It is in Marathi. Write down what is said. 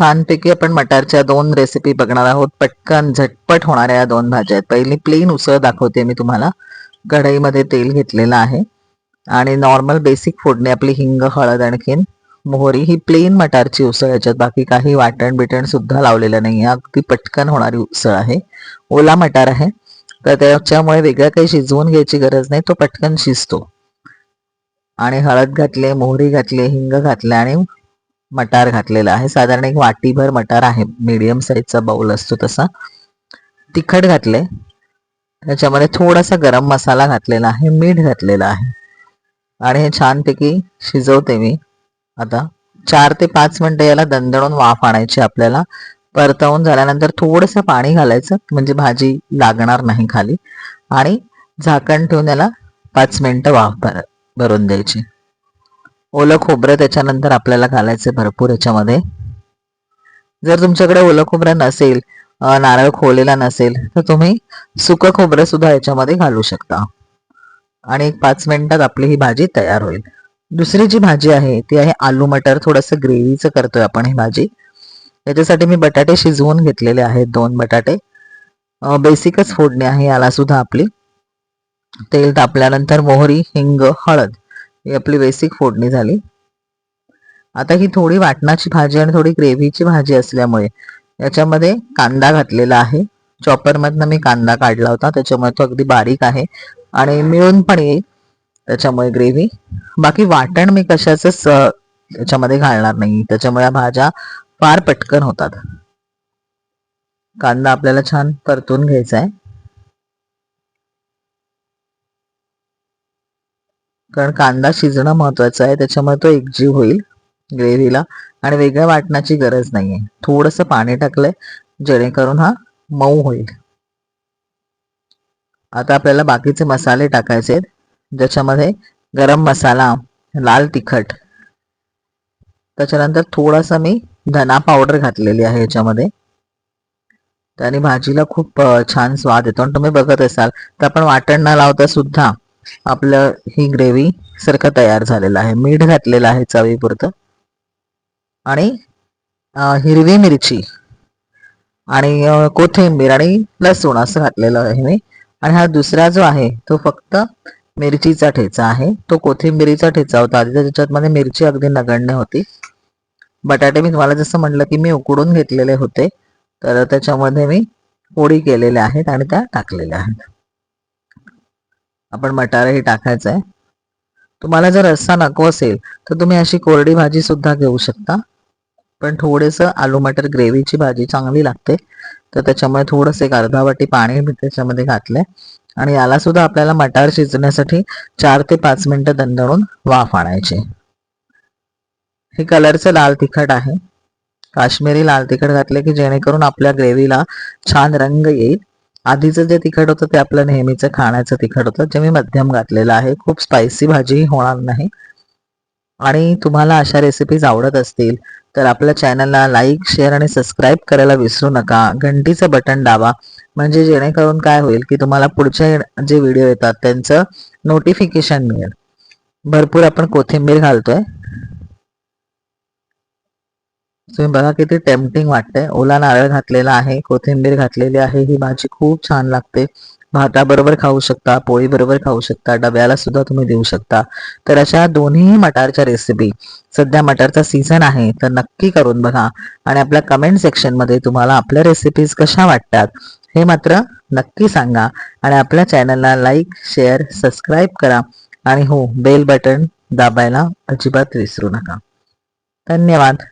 छानपैकी आपण मटारच्या दोन रेसिपी बघणार आहोत. पटकन झटपट होणाऱ्या या दोन भाज्या आहेत. पहिली प्लेन उसळ दाखवते मी तुम्हाला. कढईमध्ये तेल घेतलेलं आहे. आणि नॉर्मल बेसिक फोडणी आपली हिंग हळद आणखीन मोहरी ही प्लेन मटारची उसळ याच्यात बाकी काही वाटण बिटण सुद्धा लावलेलं नाही आहे अगदी पटकन होणारी उसळ आहे. ओला मटार आहे. तर त्याच्यामुळे वेगळं काही शिजवून घ्यायची गरज नाही. तो पटकन शिजतो. आणि हळद घातले मोहरी घातली हिंग घातले आणि मटार घातलेला आहे. साधारण एक वाटीभर मटार आहे. मीडियम साईजचा बाउल असतो तसा. तिखट घातले. त्याच्यामध्ये थोडासा गरम मसाला घातलेला आहे. मीठ घातलेलं आहे. आणि हे छानपैकी शिजवते मी. आता चार ते पाच मिनटं याला दणदणून वाफ आणायची आपल्याला. परतवून झाल्यानंतर थोडंसं पाणी घालायचं. म्हणजे भाजी लागणार नाही खाली. आणि झाकण ठेवून याला पाच मिनटं वाफ भर भरून द्यायची. ओलं खोबरं त्याच्यानंतर आपल्याला घालायचं भरपूर याच्यामध्ये. जर तुमच्याकडे ओलं खोबरं नसेल नारळ खोलेला नसेल तर तुम्ही सुकं खोबरं सुद्धा याच्यामध्ये घालू शकता. आणि एक पाच मिनिटात आपली ही भाजी तयार होईल. दुसरी जी भाजी आहे ती आहे आलू मटर. थोडंसं ग्रेव्हीचं करतोय आपण ही भाजी. याच्यासाठी मी बटाटे शिजवून घेतलेले आहेत दोन बटाटे. बेसिकच फोडणी आहे याला सुद्धा आपली. तेल तापल्यानंतर मोहरी हिंग हळद. ही आपली बेसिक फोडणी झाली. आता ही थोडी वाटणाची भाजी आणि थोडी ग्रेव्हीची भाजी असल्यामुळे याच्यामध्ये कांदा घातलेला आहे. चॉपरमधनं मी कांदा काढला होता त्याच्यामुळे तो अगदी बारीक आहे. आणि मिळून पण येईल त्याच्यामुळे ग्रेव्ही बाकी वाटण मी कशाच त्याच्यामध्ये घालणार नाही. त्याच्यामुळे भाज्या फार पटकन होतात. कांदा आपल्याला छान परतून घ्यायचा आहे. कारण कांदा शिजणं महत्वाचं आहे त्याच्यामुळे तो एकजीव होईल ग्रेव्हीला आणि वेगळ्या वाटण्याची गरज नाहीये. थोडंसं पाणी टाकलंय जेणेकरून हा मऊ होईल. आता आपल्याला बाकीचे मसाले टाकायचे आहेत ज्याच्यामध्ये गरम मसाला लाल तिखट त्याच्यानंतर थोडासा मी धना पावडर घातलेली आहे याच्यामध्ये. त्याने भाजीला खूप छान स्वाद येतो आणि तुम्ही बघत असाल तर आपण वाटण न लावता सुद्धा आपलं ही ग्रेव्ही सारखं तयार झालेलं आहे. मीठ घातलेलं आहे चवीपुरतं. आणि हिरवी मिरची आणि कोथिंबीर आणि लसूण असं घातलेलं आहे मी. आणि हा दुसरा जो आहे तो फक्त मिरचीचा ठेचा आहे. तो कोथिंबीरीचा ठेचा होता. आधी त्याच्यात मध्ये मिरची अगदी नगण्य होती. बटाटे मी तुम्हाला जसं म्हटलं की मी उकडून घेतलेले होते. तर त्याच्यामध्ये मी पोळी केलेल्या आहेत आणि त्या टाकलेल्या आहेत. आपण मटारही टाकायचं आहे तुम्हाला जर रस्सा नको असेल तर तुम्ही अशी कोरडी भाजी सुद्धा घेऊ शकता. पण थोडंसं आलू मटर ग्रेव्हीची भाजी चांगली लागते. तर त्याच्यामुळे थोडंसं एक अर्धा वाटी पाणी मी त्याच्यामध्ये घातलंय. आणि याला सुद्धा आपल्याला मटार शिजण्यासाठी चार ते पाच मिनिटं दणदणून वाफ आणायची. हे कलरचं लाल तिखट आहे. काश्मीरी लाल तिखट घातले की जेणेकरून आपल्या ग्रेव्हीला छान रंग येईल. आधीचं जे तिखट होतं ते आपलं नेहमीचं खाण्याचं तिखट होतं जे मी मध्यम घातलेलं आहे. खूप स्पायसी भाजी होणार नाही. आणि तुम्हाला अशा रेसिपीज आवडत असतील तर आपल्या चॅनलला लाईक शेअर आणि सबस्क्राईब करायला विसरू नका. घंटीचं बटन दाबा. म्हणजे जेणेकरून काय होईल की तुम्हाला पुढचे जे व्हिडिओ येतात त्यांचं नोटिफिकेशन मिळेल. भरपूर आपण कोथिंबीर घालतोय. तुम्ही बघा किती टेम्पटिंग वाटतंय. ओला नारळ घातलेला आहे कोथिंबीर घातलेली आहे ही भाजी खूप छान लागते. भाताबरोबर खाऊ शकता पोळी बरोबर खाऊ शकता डब्याला सुद्धा तुम्ही देऊ शकता. तर अशा दोन्ही मटारच्या रेसिपी सध्या मटारचा सीझन आहे तर नक्की करून बघा. आणि आपल्या कमेंट सेक्शनमध्ये तुम्हाला आपल्या रेसिपीज कशा वाटतात हे मात्र नक्की सांगा. आणि आपल्या चॅनलला लाईक शेअर सबस्क्राईब करा. आणि हो बेल बटन दाबायला अजिबात विसरू नका. धन्यवाद.